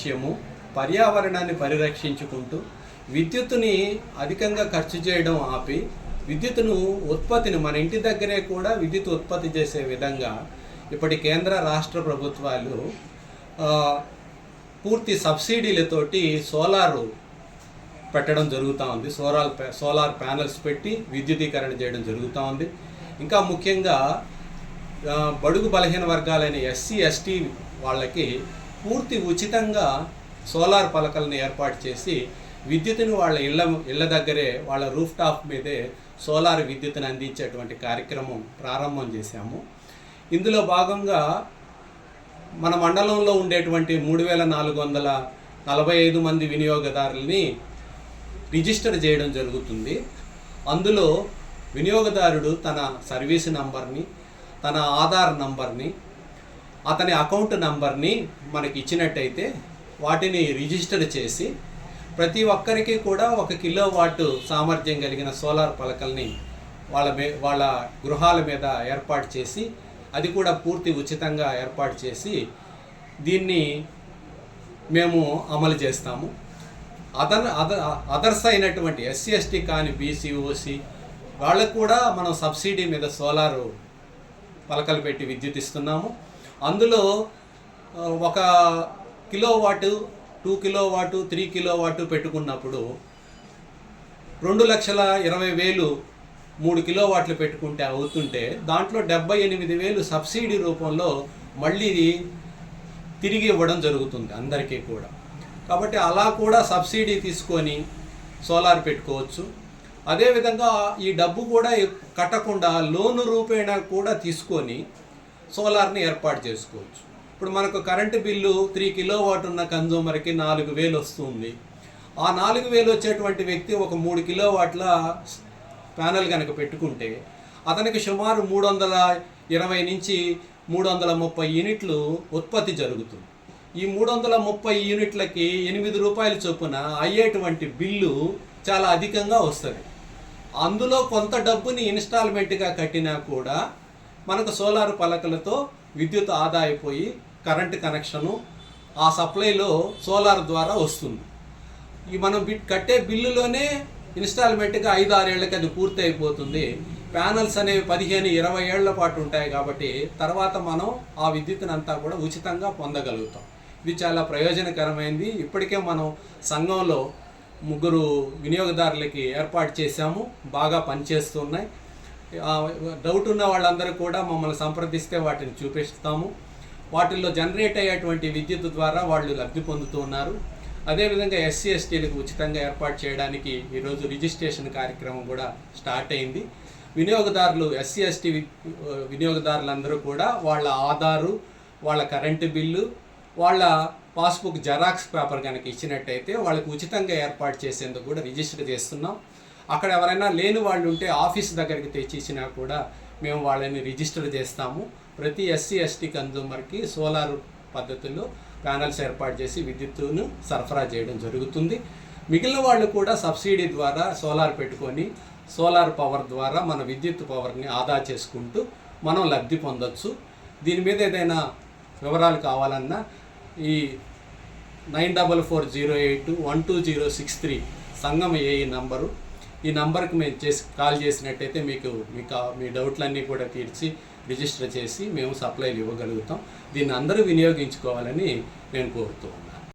విషయము పర్యావరణాన్ని పరిరక్షించుకుంటూ విద్యుత్తుని అధికంగా ఖర్చు చేయడం ఆపి విద్యుత్తును ఉత్పత్తిని మన ఇంటి దగ్గరే కూడా విద్యుత్ ఉత్పత్తి చేసే విధంగా ఇప్పటి కేంద్ర రాష్ట్ర ప్రభుత్వాలు పూర్తి సబ్సిడీలతోటి సోలారు పెట్టడం జరుగుతూ ఉంది. సోలార్ సోలార్ ప్యానల్స్ పెట్టి విద్యుదీకరణ చేయడం జరుగుతూ ఉంది. ఇంకా ముఖ్యంగా బడుగు బలహీన వర్గాలైన ఎస్సీ ఎస్టీ వాళ్ళకి పూర్తి ఉచితంగా సోలార్ పలకలను ఏర్పాటు చేసి విద్యుత్తుని వాళ్ళ ఇళ్ళ ఇళ్ళ దగ్గరే వాళ్ళ రూఫ్ టాప్ మీదే సోలార్ విద్యుత్తుని అందించేటువంటి కార్యక్రమం ప్రారంభం చేశాము. ఇందులో భాగంగా మన మండలంలో ఉండేటువంటి మూడు వేల నాలుగు వందల నలభై ఐదు మంది వినియోగదారుల్ని రిజిస్టర్ చేయడం జరుగుతుంది. అందులో వినియోగదారుడు తన సర్వీస్ నంబర్ని తన ఆధార్ నంబర్ని అతని అకౌంట్ నంబర్ని మనకి ఇచ్చినట్టయితే వాటిని రిజిస్టర్ చేసి ప్రతి ఒక్కరికి కూడా ఒక కిలో వాట్ సామర్థ్యం కలిగిన సోలార్ పలకల్ని వాళ్ళ మే వాళ్ళ గృహాల మీద ఏర్పాటు చేసి అది కూడా పూర్తి ఉచితంగా ఏర్పాటు చేసి దీన్ని మేము అమలు చేస్తాము. అదర్ అదర్ అదర్స్ అయినటువంటి ఎస్సీ ఎస్టీ కానీ బీసీ ఓసీ వాళ్ళకు కూడా మనం సబ్సిడీ మీద సోలారు పలకలు పెట్టి విద్యుత్ ఇస్తున్నాము. అందులో ఒక kilowatt two kilowatt three kilowatt పెట్టుకున్నప్పుడు రెండు లక్షల ఇరవై వేలు మూడు కిలో వాట్లు పెట్టుకుంటే అవుతుంటే దాంట్లో డెబ్బై ఎనిమిది వేలు సబ్సిడీ రూపంలో మళ్ళీ తిరిగి ఇవ్వడం జరుగుతుంది అందరికీ కూడా. కాబట్టి అలా కూడా సబ్సిడీ తీసుకొని సోలార్ పెట్టుకోవచ్చు. అదేవిధంగా ఈ డబ్బు కూడా కట్టకుండా లోను రూపేణా కూడా తీసుకొని సోలార్ని ఏర్పాటు చేసుకోవచ్చు. ఇప్పుడు మనకు current bill three kilo watt ఉన్న కన్జూమర్కి నాలుగు వేలు వస్తుంది. ఆ నాలుగు వేలు వచ్చేటువంటి వ్యక్తి ఒక మూడు కిలో వాట్ల ప్యానల్ కనుక పెట్టుకుంటే అతనికి సుమారు మూడు వందల ఇరవై నుంచి మూడు వందల ముప్పై యూనిట్లు ఉత్పత్తి జరుగుతుంది. ఈ మూడు వందల ముప్పై యూనిట్లకి ఎనిమిది రూపాయల చొప్పున అయ్యేటువంటి బిల్లు చాలా అధికంగా వస్తుంది. అందులో కొంత డబ్బుని ఇన్స్టాల్మెంట్గా కట్టినా కూడా మనకు సోలార్ పలకలతో విద్యుత్ ఆదా అయిపోయి కరెంట్ కనెక్షను ఆ సప్లైలో సోలార్ ద్వారా వస్తుంది. ఈ మనం కట్టే బిల్లులోనే ఇన్స్టాల్మెంట్గా ఐదు ఆరేళ్ళకి అది పూర్తి అయిపోతుంది ప్యానల్స్ అనేవి పదిహేను ఇరవై ఏళ్ళ పాటు ఉంటాయి కాబట్టి తర్వాత మనం ఆ విద్యుత్తును అంతా కూడా ఉచితంగా పొందగలుగుతాం. ఇది చాలా ప్రయోజనకరమైంది. ఇప్పటికే మనం సంఘంలో ముగ్గురు వినియోగదారులకి ఏర్పాటు చేశాము. బాగా పనిచేస్తున్నాయి. డౌట్ ఉన్న వాళ్ళందరూ కూడా మమ్మల్ని సంప్రదిస్తే వాటిని చూపిస్తాము. వాటిల్లో జనరేట్ అయ్యేటువంటి విద్యుత్ ద్వారా వాళ్ళు లబ్ధి పొందుతూ ఉన్నారు. అదేవిధంగా ఎస్సీ ఎస్టీలకు ఉచితంగా ఏర్పాటు చేయడానికి ఈరోజు రిజిస్ట్రేషన్ కార్యక్రమం కూడా స్టార్ట్ అయింది. వినియోగదారులు ఎస్సీ ఎస్టీ వినియోగదారులందరూ కూడా వాళ్ళ ఆధారు వాళ్ళ కరెంటు బిల్లు వాళ్ళ పాస్బుక్ జెరాక్స్ పేపర్ కనుక ఇచ్చినట్టయితే వాళ్ళకి ఉచితంగా ఏర్పాటు చేసేందుకు కూడా రిజిస్టర్ చేస్తున్నాం. అక్కడ ఎవరైనా లేని వాళ్ళు ఉంటే ఆఫీస్ దగ్గరికి తెచ్చి ఇచ్చినా కూడా మేము వాళ్ళని రిజిస్టర్ చేస్తాము. ప్రతి ఎస్సీ ఎస్టీ కన్జ్యూమర్కి సోలార్ పద్ధతిలో ప్యానల్స్ ఏర్పాటు చేసి విద్యుత్తును సరఫరా చేయడం జరుగుతుంది. మిగిలిన వాళ్ళు కూడా సబ్సిడీ ద్వారా సోలార్ పెట్టుకొని సోలార్ పవర్ ద్వారా మన విద్యుత్ పవర్ని ఆదా చేసుకుంటూ మనం లబ్ధి పొందొచ్చు. దీని మీద ఏదైనా వివరాలు కావాలన్నా ఈ nine double four zero eight one two zero six three Sangam AE number ఈ నంబర్కి మేము చేసి కాల్ చేసినట్టయితే మీకు మీకు కా మీ డౌట్లన్నీ కూడా తీర్చి రిజిస్టర్ చేసి మేము సప్లైలు ఇవ్వగలుగుతాం. దీన్ని అందరూ వినియోగించుకోవాలని నేను కోరుతూ ఉన్నాను.